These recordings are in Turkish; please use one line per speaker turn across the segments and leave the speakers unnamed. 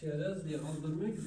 Çerez diye aldırmıyor ki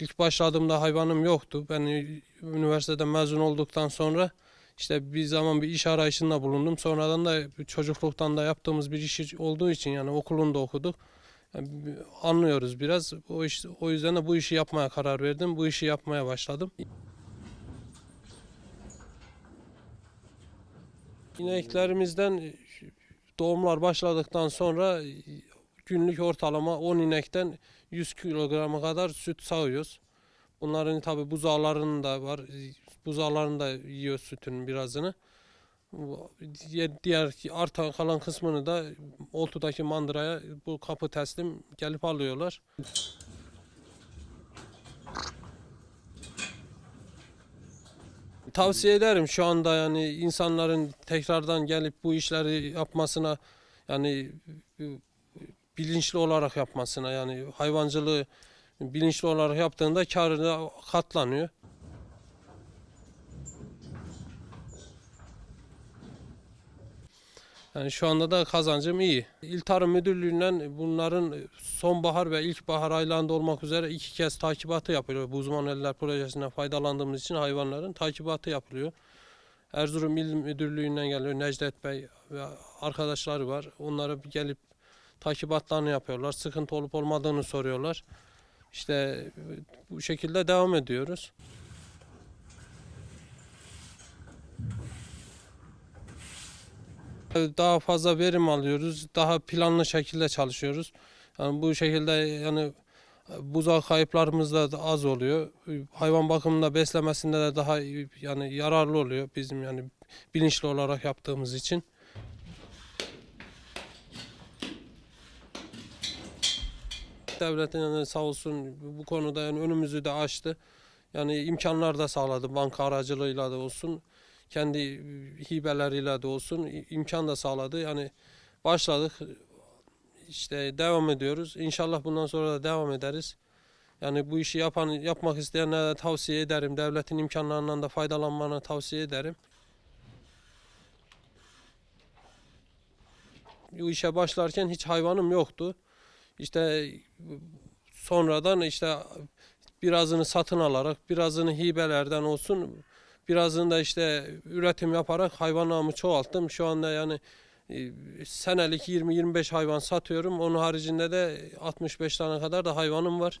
İlk başladığımda hayvanım yoktu. Ben e, üniversiteden mezun olduktan sonra işte bir zaman bir iş arayışında bulundum. Sonradan da çocukluktan da yaptığımız bir iş olduğu için yani okulunda okuduk. Yani anlıyoruz biraz. O iş, o yüzden de bu işi yapmaya karar verdim. Bu işi yapmaya başladım. İneklerimizden e, doğumlar başladıktan sonra e, günlük ortalama 10 inekten 100 kilograma kadar süt sağıyoruz. Bunların tabi buzağlarının da var. Buzağlarını da yiyor sütün birazını. Diğer artan kalan kısmını da oltudaki mandıraya bu kapı teslim gelip alıyorlar. Tavsiye ederim şu anda yani insanların tekrardan gelip bu işleri yapmasına yani bilinçli olarak yapmasına yani hayvancılığı bilinçli olarak yaptığında karına katlanıyor. Yani şu anda da kazancım iyi. İl Tarım Müdürlüğü'nden bunların sonbahar ve ilkbahar aylarında olmak üzere iki kez takibatı yapılıyor. Bu uzman eller projesinden faydalandığımız için hayvanların takibatı yapılıyor. Erzurum İl Müdürlüğü'nden geliyor Necdet Bey ve arkadaşları var. Onlara gelip takibatlarını yapıyorlar. Sıkıntı olup olmadığını soruyorlar. İşte bu şekilde devam ediyoruz. Daha fazla verim alıyoruz. Daha planlı şekilde çalışıyoruz. Yani bu şekilde yani buzağı kayıplarımız da az oluyor. Hayvan bakımında beslemesinde de daha yani yararlı oluyor bizim yani bilinçli olarak yaptığımız için. Devletin yani sağ olsun bu konuda yani önümüzü de açtı. Yani imkanlar da sağladı banka aracılığıyla da olsun. Kendi hibeleriyle de olsun imkan da sağladı. Yani başladık işte devam ediyoruz. İnşallah bundan sonra da devam ederiz. Yani bu işi yapan yapmak isteyenlere de tavsiye ederim. Devletin imkanlarından da faydalanmanı tavsiye ederim. Bu işe başlarken hiç hayvanım yoktu. İşte sonradan işte birazını satın alarak, birazını hibelerden olsun, birazını da işte üretim yaparak hayvanlarımı çoğalttım. Şu anda yani e, senelik 20-25 hayvan satıyorum. Onun haricinde de 65 tane kadar da hayvanım var.